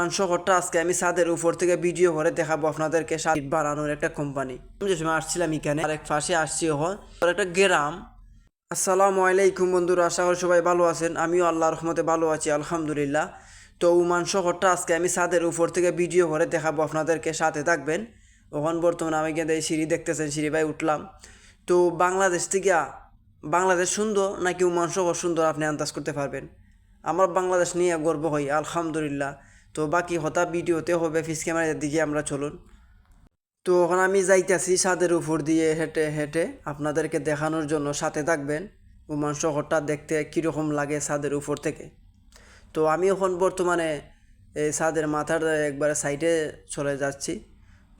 Oman শহরটা, আজকে আমি ছাদের উপর থেকে ভিডিও করে দেখাবো আপনাদেরকে সাদ বানানোর একটা কোম্পানি আমি যে সময় আসছিলাম এখানে, আরেক পাশে আসছি আর একটা গ্রাম। আসসালামু আলাইকুম বন্ধুরা, আশা করি সবাই ভালো আছেন। আমিও আল্লাহর রহমতে ভালো আছি, আলহামদুলিল্লাহ। তো উমান শহরটা, আজকে আমি ছাদের উপর থেকে ভিডিও করে দেখাবো আপনাদেরকে, সাথে থাকবেন। ওখান বর্তমানে আমি কিন্তু এই সিঁড়ি দেখতেছেন, সিঁড়ি ভাই উঠলাম। তো বাংলাদেশ থেকে, বাংলাদেশ সুন্দর নাকি উমান শহর সুন্দর, আপনি আন্দাজ করতে পারবেন। আমার বাংলাদেশ নিয়ে গর্ব হই আলহামদুলিল্লাহ। তো বাকি হতা ভিডিওতে হবে ফিস ক্যামেরার দিকে আমরা চলুন। তো এখন আমি যাইতেছি ছাদের উপর দিয়ে হেঁটে হেঁটে, আপনাদেরকে দেখানোর জন্য সাথে থাকবেন। উমান শহরটা দেখতে কীরকম লাগে ছাদের উপর থেকে। তো আমি এখন বর্তমানে এই ছাদের মাথার একবারে সাইডে চলে যাচ্ছি।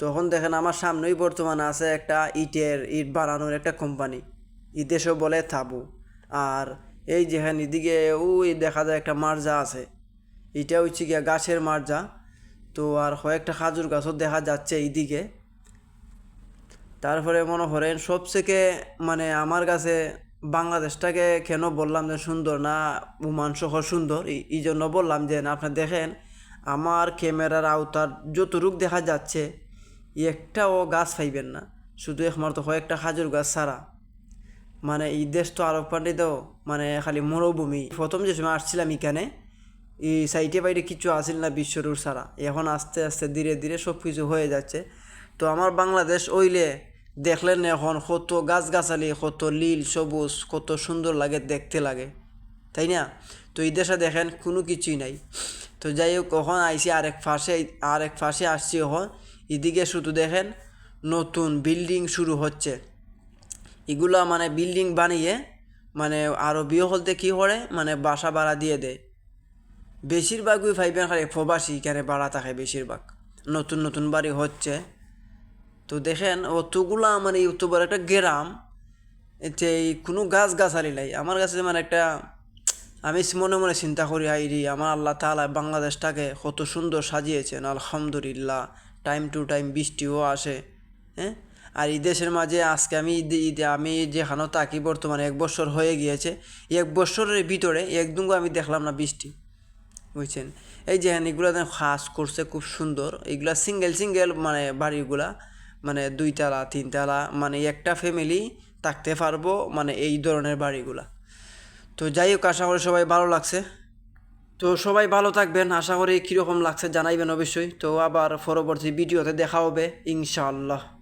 তখন দেখেন আমার সামনেই বর্তমানে আছে একটা ইটের ইট বানানোর একটা কোম্পানি ইদেশও বলে থাবু। আর এই যেখানে এদিকে, ওই দেখা যায় একটা মার্জা আছে। এটা হচ্ছে গিয়া গাছের মার্জা। তো আর কয়েকটা খাজুর গাছও দেখা যাচ্ছে এইদিকে। তারপরে মনে করেন, সবথেকে মানে আমার কাছে বাংলাদেশটাকে কেন বললাম যে সুন্দর না উমান শহর সুন্দর? এই- জন্য বললাম যে, না আপনি দেখেন, আমার ক্যামেরার আওতার যতটুক দেখা যাচ্ছে, একটাও গাছ পাইবেন না। শুধু একমাত্র কয়েকটা খাজুর গাছ ছাড়া। মানে এই দেশ তো আরব পান্ডিতেও মানে খালি মরুভূমি। প্রথম যে সময় আসছিলাম এখানে এই সাইডে বাইরে কিছু আসিল না বিশ্বরূর ছাড়া। এখন আস্তে আস্তে ধীরে ধীরে সব কিছু হয়ে যাচ্ছে। তো আমার বাংলাদেশ ওইলে দেখলেন এখন কত গাছগাছালি, কত লীল সবুজ, কত সুন্দর লাগে, দেখতে লাগে। তাই না? তো এই দেশে দেখেন কোনো কিছুই নাই। তো যাই হোক কখন আইসি আরেক ফাঁসে আরেক ফাঁসে আসছি এখন। এদিকে শুধু দেখেন নতুন বিল্ডিং শুরু হচ্ছে। এগুলা মানে বিল্ডিং বানিয়ে মানে আরও বিয়ে হলতে কী করে? মানে বাসা ভাড়া দিয়ে দেয়। বেশিরভাগই ভাইবেন খালি প্রবাসী, এখানে ভাড়া থাকে বেশিরভাগ। নতুন নতুন বাড়ি হচ্ছে। তো দেখেন, অতগুলা মানে ইউটিউবার, একটা গ্রাম, এতে এই কোনো গাছ গাছালি নাই। আমার কাছে মানে একটা, আমি মনে মনে চিন্তা করি আইরি আমার আল্লাহ তালা বাংলাদেশটাকে কত সুন্দর সাজিয়েছেন, আলহামদুলিল্লাহ। টাইম টু টাইম বৃষ্টিও আসে হ্যাঁ? আর এই দেশের মাঝে আজকে আমি ঈদে ঈদে আমি যেখানেও থাকি, বর্তমানে এক বছর হয়ে গিয়েছে। এক বছরের ভিতরে একদুঙ্গ আমি দেখলাম না বৃষ্টি। বুঝছেন? এই যে এগুলো খাস করছে, খুব সুন্দর। এগুলা সিঙ্গেল সিঙ্গেল মানে বাড়িগুলা মানে দুইতলা, তিনতলা মানে একটা ফ্যামিলি থাকতে পারব মানে এই ধরনের বাড়িগুলা। তো যাই হোক, আশা করি সবাই ভালো লাগছে। তো সবাই ভালো থাকবেন, আশা করি কীরকম লাগছে জানাইবেন অবশ্যই। তো আবার পরবর্তী ভিডিওতে দেখা হবে, ইনশাআল্লাহ।